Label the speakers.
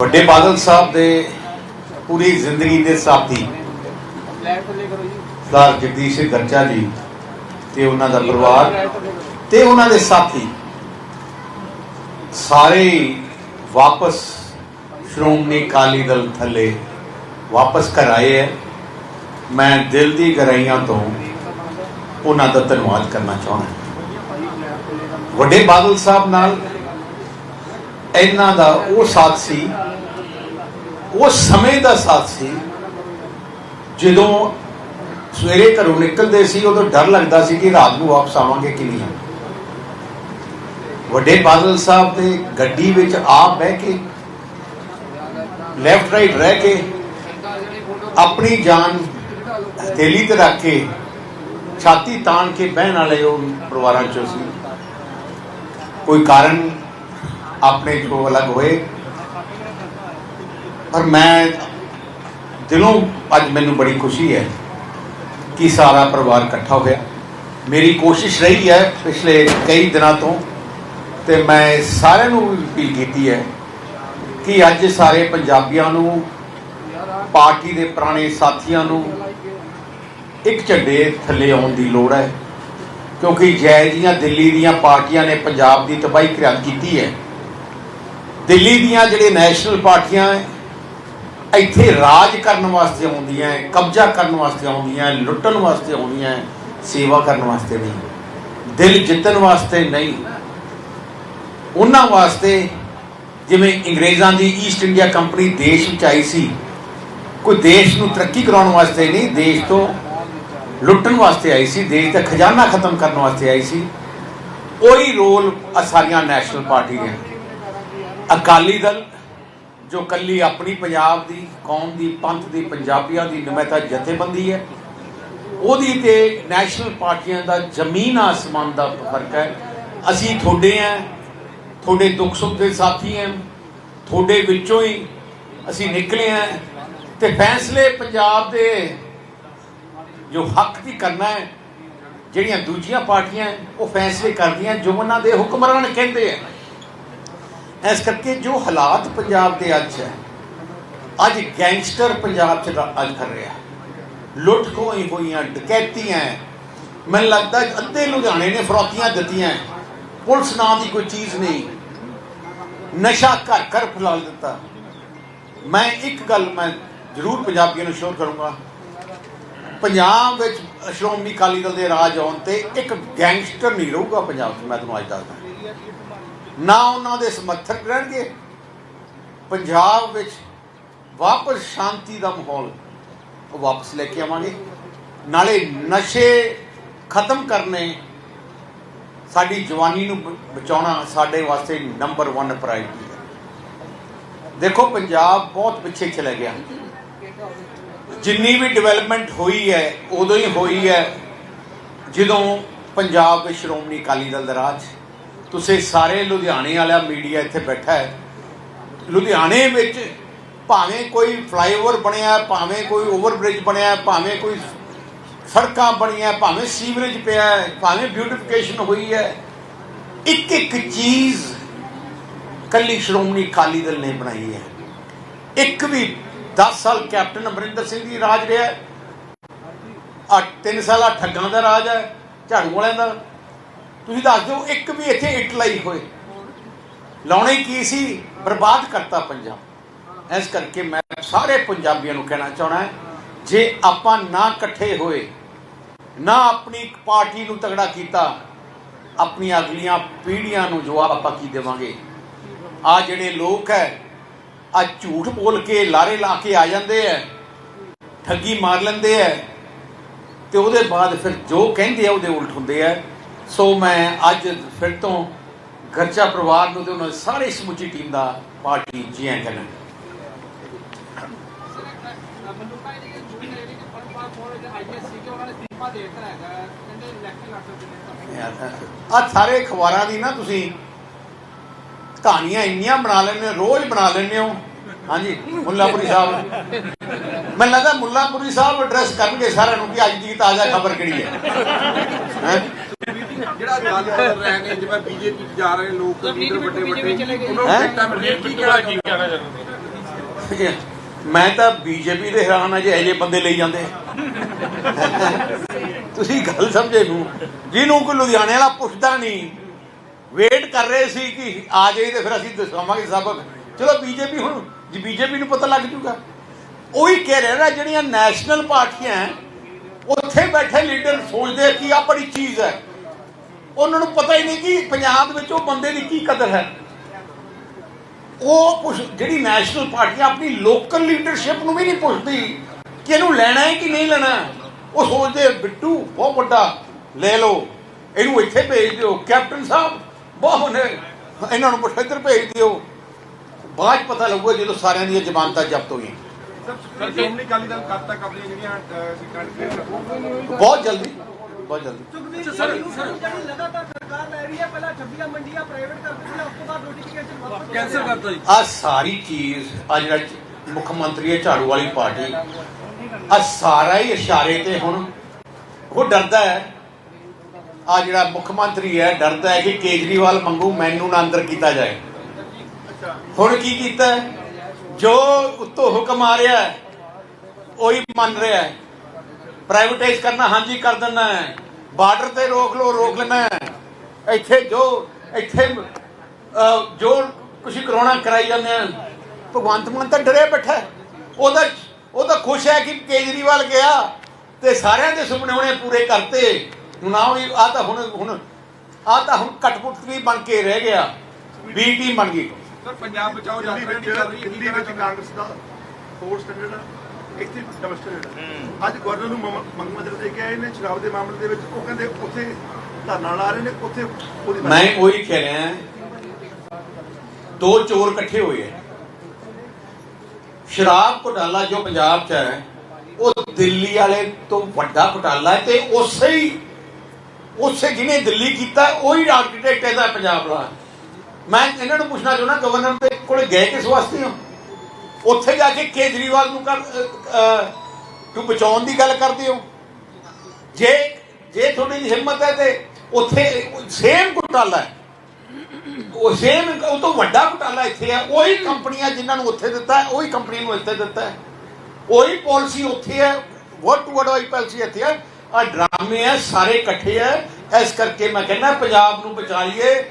Speaker 1: ਵੱਡੇ ਬਾਦਲ ਸਾਹਿਬ ਦੇ ਪੂਰੀ ਜ਼ਿੰਦਗੀ ਦੇ ਸਾਥੀ ਸਰਦਾਰ ਜਗਦੀਸ਼ ਸਿੰਘ ਗਰਚਾ ਜੀ ਤੇ ਉਹਨਾਂ ਦਾ ਪਰਿਵਾਰ ਤੇ ਉਹਨਾਂ ਦੇ ਸਾਥੀ ਸਾਰੇ ਵਾਪਸ ਸ਼੍ਰੋਮਣੀ ਅਕਾਲੀ ਦਲ ਥੱਲੇ ਵਾਪਸ ਘਰ ਆਏ ਹੈ। ਮੈਂ ਦਿਲ ਦੀ ਗਹਿਰਾਈਆਂ ਤੋਂ ਉਹਨਾਂ ਦਾ ਧੰਨਵਾਦ ਕਰਨਾ ਚਾਹੁੰਦਾ ਵੱਡੇ ਬਾਦਲ ਸਾਹਿਬ ਨਾਲ ਇਹਨਾਂ ਦਾ ਉਹ ਸਾਥ ਸੀ, ਉਹ ਸਮੇਂ ਦਾ ਸਾਥ ਸੀ, ਜਦੋਂ ਸਵੇਰੇ ਘਰੋਂ ਨਿਕਲਦੇ ਸੀ, ਉਦੋਂ ਡਰ ਲੱਗਦਾ ਸੀ ਕਿ ਰਾਤ ਨੂੰ ਵਾਪਸ ਆਵਾਂਗੇ ਕਿ ਨਹੀਂ ਵੱਡੇ ਬਾਦਲ ਸਾਹਿਬ ਦੇ ਗੱਡੀ ਵਿੱਚ ਆਪ ਬਹਿ ਕੇ ਲੈਫਟ ਰਾਈਟ ਰਹਿ ਕੇ, ਆਪਣੀ ਜਾਨ ਹਥੇਲੀ ਤੇ ਰੱਖ ਕੇ, ਛਾਤੀ ਤਾਣ ਕੇ ਬਹਿਣ ਵਾਲੇ ਉਹ ਪਰਿਵਾਰਾਂ ਚੋਂ ਸੀ। ਕੋਈ ਕਾਰਨ ਆਪਣੇ ਤੋਂ ਅਲੱਗ ਹੋਏ। ਪਰ ਮੈਂ ਦਿਲੋਂ ਅੱਜ ਮੈਨੂੰ ਬੜੀ ਖੁਸ਼ੀ ਹੈ ਕਿ ਸਾਰਾ ਪਰਿਵਾਰ ਇਕੱਠਾ ਹੋਇਆ। ਮੇਰੀ ਕੋਸ਼ਿਸ਼ ਰਹੀ ਹੈ ਪਿਛਲੇ ਕਈ ਦਿਨਾਂ ਤੋਂ ਤੇ ਮੈਂ ਸਾਰਿਆਂ ਨੂੰ ਵੀ ਅਪੀਲ ਕੀਤੀ ਹੈ ਕਿ ਅੱਜ ਸਾਰੇ ਪੰਜਾਬੀਆਂ ਨੂੰ, ਪਾਰਟੀ ਦੇ ਪੁਰਾਣੇ ਸਾਥੀਆਂ ਨੂੰ ਇੱਕ ਝੰਡੇ ਥੱਲੇ ਆਉਣ ਦੀ ਲੋੜ ਹੈ। ਕਿਉਂਕਿ ਜੈ ਜੀਆਂ ਦਿੱਲੀ ਦੀਆਂ ਪਾਰਟੀਆਂ ਨੇ ਪੰਜਾਬ ਦੀ ਤਬਾਹੀ ਕਰਾ ਕੀਤੀ ਹੈ ਦਿੱਲੀ ਦੀਆਂ ਜਿਹੜੇ ਨੈਸ਼ਨਲ ਪਾਰਟੀਆਂ ਇੱਥੇ ਰਾਜ ਕਰਨ ਵਾਸਤੇ ਆਉਂਦੀਆਂ ਕਬਜ਼ਾ ਕਰਨ ਵਾਸਤੇ ਆਉਂਦੀਆਂ ਲੁੱਟਣ ਵਾਸਤੇ ਆਉਂਦੀਆਂ ਸੇਵਾ ਕਰਨ ਵਾਸਤੇ ਨਹੀਂ। ਦਿਲ ਜਿੱਤਣ ਵਾਸਤੇ ਨਹੀਂ। ਉਹਨਾਂ ਵਾਸਤੇ ਜਿਵੇਂ ਅੰਗਰੇਜ਼ਾਂ ਦੀ ਈਸਟ ਇੰਡੀਆ ਕੰਪਨੀ ਦੇਸ਼ ਵਿੱਚ ਆਈ ਸੀ, ਕੋਈ ਦੇਸ਼ ਨੂੰ ਤਰੱਕੀ ਕਰਾਉਣ ਵਾਸਤੇ ਨਹੀਂ, ਦੇਸ਼ ਤੋਂ ਲੁੱਟਣ ਵਾਸਤੇ ਆਈ ਸੀ, ਦੇਸ਼ ਦਾ ਖਜ਼ਾਨਾ ਖਤਮ ਕਰਨ ਵਾਸਤੇ ਆਈ ਸੀ। ਉਹੀ ਰੋਲ ਸਾਰੀਆਂ ਨੈਸ਼ਨਲ ਪਾਰਟੀ ਨੇ ਅਕਾਲੀ ਦਲ, ਜੋ ਕੱਲੀ ਆਪਣੀ ਪੰਜਾਬ ਦੀ, ਕੌਮ ਦੀ, ਪੰਥ ਦੀ, ਪੰਜਾਬੀਆਂ ਦੀ ਨੁਮਾਇੰਦਾ ਜਥੇਬੰਦੀ ਹੈ, ਉਹਦੀ ਤੇ ਨੈਸ਼ਨਲ ਪਾਰਟੀਆਂ ਦਾ ਜ਼ਮੀਨ ਆਸਮਾਨ ਦਾ ਫ਼ਰਕ ਹੈ। ਅਸੀਂ ਤੁਹਾਡੇ ਆ ਤੁਹਾਡੇ ਦੁੱਖ ਸੁੱਖ ਦੇ ਸਾਥੀ ਹਾਂ, ਤੁਹਾਡੇ ਵਿੱਚੋਂ ਹੀ ਅਸੀਂ ਨਿਕਲੇ ਆ ਤੇ ਫੈਸਲੇ ਪੰਜਾਬ ਦੇ ਜੋ ਹੱਕ ਦੀ ਕਰਨਾ ਹੈ, ਜਿਹੜੀਆਂ ਦੂਜੀਆਂ ਪਾਰਟੀਆਂ ਉਹ ਫੈਸਲੇ ਕਰਦੀਆਂ, ਜੋ ਉਹਨਾਂ ਦੇ ਹੁਕਮਰਾਨ ਕਹਿੰਦੇ ਆ। ਇਸ ਕਰਕੇ ਜੋ ਹਾਲਾਤ ਪੰਜਾਬ ਦੇ ਅੱਜ ਹੈ, ਅੱਜ ਗੈਂਗਸਟਰ ਪੰਜਾਬ ਚ ਰ- ਅੱਜ ਕਰ ਰਿਹਾ ਲੁੱਟ ਖੋਹੀ ਹੋਈਆਂ, ਡਕੈਤੀਆਂ ਮੈਨੂੰ ਲੱਗਦਾ ਅੱਧੇ ਲੁਧਿਆਣੇ ਨੇ ਫਰੋਤੀਆਂ ਦਿੱਤੀਆਂ ਪੁਲਿਸ ਨਾਂ ਦੀ ਕੋਈ ਚੀਜ਼ ਨਹੀਂ। ਨਸ਼ਾ ਘਰ ਘਰ ਫੈਲਾ ਦਿੱਤਾ। ਮੈਂ ਇੱਕ ਗੱਲ ਮੈਂ ਜ਼ਰੂਰ ਪੰਜਾਬੀਆਂ ਨੂੰ ਸ਼ੋਰ ਕਰੂੰਗਾ। ਪੰਜਾਬ ਵਿੱਚ ਸ਼੍ਰੋਮਣੀ ਅਕਾਲੀ ਦਲ ਦੇ ਰਾਜ ਆਉਣ ਤੇ ਇੱਕ ਗੈਂਗਸਟਰ ਨਹੀਂ ਰਹੂਗਾ ਪੰਜਾਬ 'ਚ, ਮੈਂ ਤੁਹਾਨੂੰ ਅੱਜ ਦੱਸਦਾ। ਨਾ ਉਹਨਾਂ ਦੇ ਸਮਰਥਕ ਰਹਿਣਗੇ ਪੰਜਾਬ ਵਿੱਚ ਵਾਪਸ ਸ਼ਾਂਤੀ ਦਾ ਮਾਹੌਲ ਉਹ ਵਾਪਸ ਲੈ ਕੇ ਆਵਾਂਗੇ। ਨਾਲੇ ਨਸ਼ੇ ਖਤਮ ਕਰਨੇ ਸਾਡੀ ਜਵਾਨੀ ਨੂੰ ਬਚਾਉਣਾ ਸਾਡੇ ਵਾਸਤੇ ਨੰਬਰ 1 ਪ੍ਰਾਇੋਰਟੀ ਹੈ। ਦੇਖੋ, ਪੰਜਾਬ ਬਹੁਤ ਪਿੱਛੇ ਚਲਾ ਗਿਆ। ਜਿੰਨੀ ਵੀ ਡਿਵੈਲਪਮੈਂਟ ਹੋਈ ਹੈ, ਉਦੋਂ ਹੀ ਹੋਈ ਹੈ। ਜਦੋਂ ਪੰਜਾਬ ਵਿੱਚ ਸ਼੍ਰੋਮਣੀ ਅਕਾਲੀ ਦਲ ਦਾ ਰਾਜ ਤੁਸੀਂ ਸਾਰੇ ਲੁਧਿਆਣੇ ਵਾਲਾ ਮੀਡੀਆ ਇੱਥੇ ਬੈਠਾ ਹੈ। ਲੁਧਿਆਣੇ ਵਿੱਚ ਭਾਵੇਂ ਕੋਈ ਫਲਾਈਓਵਰ ਬਣਿਆ, ਭਾਵੇਂ ਕੋਈ ਓਵਰਬ੍ਰਿਜ ਬਣਿਆ, ਭਾਵੇਂ ਕੋਈ ਸੜਕਾਂ ਬਣੀਆਂ, ਭਾਵੇਂ ਸੀਵਰੇਜ ਪਿਆ ਭਾਵੇਂ ਬਿਊਟੀਫਿਕੇਸ਼ਨ ਹੋਈ ਹੈ ਇੱਕ ਇੱਕ ਚੀਜ਼ ਕੱਲੀ ਸ਼੍ਰੋਮਣੀ ਅਕਾਲੀ ਦਲ ਨੇ ਬਣਾਈ ਹੈ। ਇੱਕ ਵੀ 10 ਸਾਲ ਕੈਪਟਨ ਅਮਰਿੰਦਰ ਸਿੰਘ ਦੀ ਰਾਜ ਰਿਹਾ ਆ 3 ਸਾਲਾ ਠੱਗਾਂ ਦਾ ਰਾਜ ਹੈ, ਝਾੜੂ ਵਾਲਿਆਂ ਦਾ ਤੁਸੀਂ ਦੱਸ ਦਿਓ, ਇੱਕ ਵੀ ਇੱਥੇ ਇੱਟ ਲਾਈ ਹੋਏ। ਲਾਉਣੇ ਕੀ ਸੀ? ਬਰਬਾਦ ਕਰਤਾ ਪੰਜਾਬ। ਇਸ ਕਰਕੇ ਮੈਂ ਸਾਰੇ ਪੰਜਾਬੀਆਂ ਨੂੰ ਕਹਿਣਾ ਚਾਹਣਾ ਹੈ, ਜੇ ਆਪਾਂ ਨਾ ਇਕੱਠੇ ਹੋਏ, ਨਾ ਆਪਣੀ ਇੱਕ ਪਾਰਟੀ ਨੂੰ ਤਗੜਾ ਕੀਤਾ ਆਪਣੀਆਂ ਅਗਲੀਆਂ ਪੀੜ੍ਹੀਆਂ ਨੂੰ ਜਵਾਬ ਆਪਾਂ ਕੀ ਦੇਵਾਂਗੇ? ਆ ਜਿਹੜੇ ਲੋਕ ਹੈ, ਆ ਝੂਠ ਬੋਲ ਕੇ ਲਾਰੇ ਲਾ ਕੇ ਆ ਜਾਂਦੇ ਐ ਠੱਗੀ ਮਾਰ ਲੈਂਦੇ ਐ ਤੇ ਉਹਦੇ ਬਾਅਦ ਫਿਰ ਜੋ ਕਹਿੰਦੇ ਆ, ਉਹਦੇ ਉਲਟ ਹੁੰਦੇ ਐ ਸੋ ਮੈਂ ਅੱਜ ਫਿਰ ਤੋਂ ਗਰਚਾ ਪਰਿਵਾਰ ਨੂੰ ਤੇ ਉਹਨਾਂ ਦੀ ਸਾਰੀ ਸਮੁੱਚੀ ਟੀਮ ਦਾ ਪਾਰਟੀ ਜੀ ਆਇਆਂ ਕਹਿੰਦਾ ਆ ਸਾਰੇ ਅਖਬਾਰਾਂ ਦੀ ਨਾ ਤੁਸੀਂ ਕਹਾਣੀਆਂ ਇੰਨੀਆਂ ਬਣਾ ਲੈਂਦੇ ਹੋ, ਰੋਜ਼ ਬਣਾ ਲੈਂਦੇ ਹੋ। ਹਾਂਜੀ, ਮੁੱਲਾਪੁਰੀ ਸਾਹਿਬ। ਮੈਨੂੰ ਲੱਗਦਾ ਮੁੱਲਾਪੁਰੀ ਸਾਹਿਬ ਐਡਰੈਸ ਕਰਨਗੇ ਸਾਰਿਆਂ ਨੂੰ ਕਿ ਅੱਜ ਦੀ ਤਾਜ਼ਾ ਖਬਰ ਕਿਹੜੀ ਹੈ। ਹੈਂ?
Speaker 2: ਜਿਹੜਾ ਅਕਾਲੀ ਦਲ ਰਹੇ ਨੇ ਜਿਵੇਂ ਬੀਜੇਪੀ ਚ ਜਾ ਰਹੇ ਲੋਕ ਲੀਡਰ ਵੱਡੇ ਵੱਡੇ ਉਹਨਾਂ ਨੂੰ? ਟਿਕਟਾਂ ਮਿਲ ਰਹੀਆਂ ਕੀ ਕਹਿਣਾ ਚਾਹੁੰਦੇ
Speaker 1: ਮੈਂ ਤਾਂ ਬੀਜੇਪੀ ਦੇ ਹੈਰਾਨ ਆ ਜੇ ਇਹੋ ਜਿਹੇ ਬੰਦੇ ਲਈ ਜਾਂਦੇ। ਤੁਸੀਂ ਗੱਲ ਸਮਝੇ ਨੂੰ। ਜਿਹਨੂੰ ਕੋਈ ਲੁਧਿਆਣੇ ਵਾਲਾ ਪੁੱਛਦਾ ਨਹੀਂ। ਵੇਟ ਕਰ ਰਹੇ ਸੀ ਕਿ ਆ ਜਾਈ ਤੇ ਫਿਰ ਅਸੀਂ ਦਸਾਵਾਂਗੇ ਸਬਕ ਚਲੋ ਬੀਜੇਪੀ ਹੁਣ ਜੀ ਬੀਜੇਪੀ ਨੂੰ ਪਤਾ ਲੱਗ ਜੂਗਾ। ਉਹੀ ਕਹਿ ਰਿਹਾ ਨਾ ਜਿਹੜੀਆਂ ਨੈਸ਼ਨਲ ਪਾਰਟੀਆਂ ਉੱਥੇ ਬੈਠੇ ਲੀਡਰ ਸੋਚਦੇ ਕਿ ਆ ਬੜੀ ਚੀਜ਼ ਹੈ। ਉਹਨਾਂ ਨੂੰ ਪਤਾ ਹੀ ਨਹੀਂ ਕਿ ਪੰਜਾਬ ਵਿੱਚ ਉਹ ਬੰਦੇ ਦੀ ਕੀ ਕਦਰ ਹੈ। ਉਹ ਪੁੱਛ ਜਿਹੜੀ ਨੈਸ਼ਨਲ ਪਾਰਟੀ ਆਪਣੀ ਲੋਕਲ ਲੀਡਰਸ਼ਿਪ ਨੂੰ ਵੀ ਨਹੀਂ ਪੁੱਛਦੀ ਕਿ ਇਹਨੂੰ ਲੈਣਾ ਹੈ ਕਿ ਨਹੀਂ ਲੈਣਾ ਉਹ ਸੋਚਦੇ ਬਿੱਟੂ ਬਹੁਤ ਵੱਡਾ ਲੈ ਲਓ। ਇਹਨੂੰ ਇੱਥੇ ਭੇਜ ਦਿਓ। ਕੈਪਟਨ ਸਾਹਿਬ ਬਹੁਤ ਨੇ। ਇਹਨਾਂ ਨੂੰ ਪੁੱਛ ਇੱਧਰ ਭੇਜ ਦਿਓ। ਬਾਅਦ ਪਤਾ ਲੱਗੂਗਾ ਜਦੋਂ ਸਾਰਿਆਂ ਦੀਆਂ ਜ਼ਮਾਨਤਾਂ ਜ਼ਬਤ ਹੋਈਆਂ? ਬਹੁਤ ਜਲਦੀ। ਬਹੁਤ ਜਲਦੀ।
Speaker 3: ਜੀ ਸਰ ਜਿਹੜੀ ਲਗਾਤਾਰ ਸਰਕਾਰ ਲੈ ਰਹੀ ਹੈ ਪਹਿਲਾਂ 26 ਮੰਡੀਆਂ ਪ੍ਰਾਈਵੇਟ ਕਰ ਦਿੱਤੀਆਂ ਉਸ ਤੋਂ ਬਾਅਦ ਨੋਟੀਫਿਕੇਸ਼ਨ ਵਾਪਸ
Speaker 4: ਕੈਂਸਲ ਕਰਤਾ ਜੀ।
Speaker 1: ਆ ਸਾਰੀ ਚੀਜ਼ ਆ ਜਿਹੜਾ ਮੁੱਖ ਮੰਤਰੀ ਹੈ ਝਾੜੂ ਵਾਲੀ ਪਾਰਟੀ ਆ ਸਾਰਾ ਹੀ ਇਸ਼ਾਰੇ ਤੇ ਹੁਣ ਉਹ ਡਰਦਾ ਹੈ। ਆ ਜਿਹੜਾ ਮੁੱਖ ਮੰਤਰੀ ਹੈ ਡਰਦਾ ਹੈ ਕਿ ਕੇਜਰੀਵਾਲ ਮੰਗੂ ਮੈਨੂੰ ਨਾ ਅੰਦਰ ਕੀਤਾ ਜਾਏ। ਹੁਣ ਕੀ ਕੀਤਾ? ਜੋ ਉੱਤੋਂ ਹੁਕਮ ਆ ਰਿਹਾ ਹੈ ਉਹੀ ਮੰਨ ਰਿਹਾ ਹੈ। ਪ੍ਰਾਈਵੇਟਾਈਜ਼ ਕਰਨਾ ਹਾਂਜੀ ਕਰ ਦਿੰਦਾ ਹੈ। ਬਾਰਡਰ ਤੇ ਰੋਕ ਲੋ ਰੋਕ ਲੈਣਾ ਹੈ। ਇੱਥੇ ਜੋ ਇੱਥੇ ਜੋ ਕੁਛ ਕਰਾਉਣਾ ਕਰਾਈ ਜਾਂਦੇ ਆ ਭਗਵੰਤ ਮਾਨ ਤਾਂ ਡਰੇ ਬੈਠਾ। ਉਹਦਾ ਉਹ ਤਾਂ ਖੁਸ਼ ਹੈ ਕਿ ਕੇਜਰੀਵਾਲ ਗਿਆ ਤੇ ਸਾਰਿਆਂ ਦੇ ਸੁਪਨੇ ਉਹਨੇ ਪੂਰੇ ਕਰਤੇ। ਹੁਣ ਆ ਆ ਤਾਂ ਹੁਣ ਹੁਣ ਆ ਤਾਂ ਹੁਣ ਕਟਪੁਤਲੀ ਬਣ ਕੇ ਰਹਿ ਗਿਆ। ਬੀ ਟੀਮ ਬਣ ਗਈ।
Speaker 2: ਸਰ ਪੰਜਾਬ ਬਚਾਓ ਯਾਤਰਾ
Speaker 5: ਵਿੱਚ
Speaker 2: ਨਹੀਂ ਚੱਲ ਰਹੀ ਹੈ
Speaker 5: ਦਿੱਲੀ ਵਿੱਚ ਕਾਂਗਰਸ ਦਾ ਫੋਰ ਸਟੈਂਡਰਡ ਹੈ ਹੈ। ਅੱਜ ਗਵਰਨਰ ਨੂੰ ਮੰਗ- ਦੇ ਕੇ ਆਏ ਨੇ ਸ਼ਰਾਬ ਦੇ ਮਾਮਲੇ ਦੇ ਵਿੱਚ। ਉਹ ਕਹਿੰਦੇ ਉੱਥੇ ਧਰਨਾ ਲਾ ਰਹੇ ਨੇ ਉੱਥੇ ਉਹਦੀ
Speaker 1: ਮੈਂ ਉਹੀ ਕਹਿ ਰਿਹਾ ਦੋ ਚੋਰ ਇਕੱਠੇ ਹੋਏ ਹੈ ਸ਼ਰਾਬ ਘੁਟਾਲਾ ਜੋ ਪੰਜਾਬ 'ਚ ਹੈ ਉਹ ਦਿੱਲੀ ਵਾਲੇ ਤੋਂ ਵੱਡਾ ਘੁਟਾਲਾ ਹੈ ਤੇ ਉਸੇ ਹੀ ਉਸੇ ਜਿਹਨੇ ਦਿੱਲੀ ਕੀਤਾ ਉਹੀ ਆਰਕੀਟੈਕਟ ਇਹਦਾ ਪੰਜਾਬ ਦਾ ਮੈਂ ਇਹਨਾਂ ਨੂੰ ਪੁੱਛਣਾ ਚਾਹੁੰਦਾ ਗਵਰਨਰ ਦੇ ਕੋਲ ਗਏ ਕਿਸ ਵਾਸਤੇ ਹੋ? ਉੱਥੇ ਜਾ ਕੇ ਕੇਜਰੀਵਾਲ ਨੂੰ ਕਰ ਤੂੰ ਬਚਾਉਣ ਦੀ ਗੱਲ ਕਰਦੇ ਹੋ। ਜੇ ਜੇ ਤੁਹਾਡੀ ਹਿੰਮਤ ਹੈ ਤੇ ਉੱਥੇ ਸੇਮ ਘੁਟਾਲਾ ਹੈ। ਉਹ ਸੇਮ ਉਹ ਤੋਂ ਵੱਡਾ ਘੁਟਾਲਾ ਇੱਥੇ ਹੈ। ਉਹੀ ਕੰਪਨੀਆਂ ਜਿਨ੍ਹਾਂ ਨੂੰ ਉੱਥੇ ਦਿੱਤਾ ਹੈ, ਉਹੀ ਕੰਪਨੀ ਨੂੰ ਇੱਥੇ ਦਿੱਤਾ ਹੈ। ਉਹੀ ਪਾਲਿਸੀ ਉੱਥੇ ਹੈ ਵਰਡ ਟੂ ਵਰਡ ਉਹੀ ਪਾਲਿਸੀ ਇੱਥੇ ਹੈ। ਆ ਡਰਾਮੇ ਹੈ, ਸਾਰੇ ਇਕੱਠੇ ਹੈ। ਇਸ ਕਰਕੇ ਮੈਂ ਕਹਿੰਦਾ, ਪੰਜਾਬ ਨੂੰ ਬਚਾਈਏ।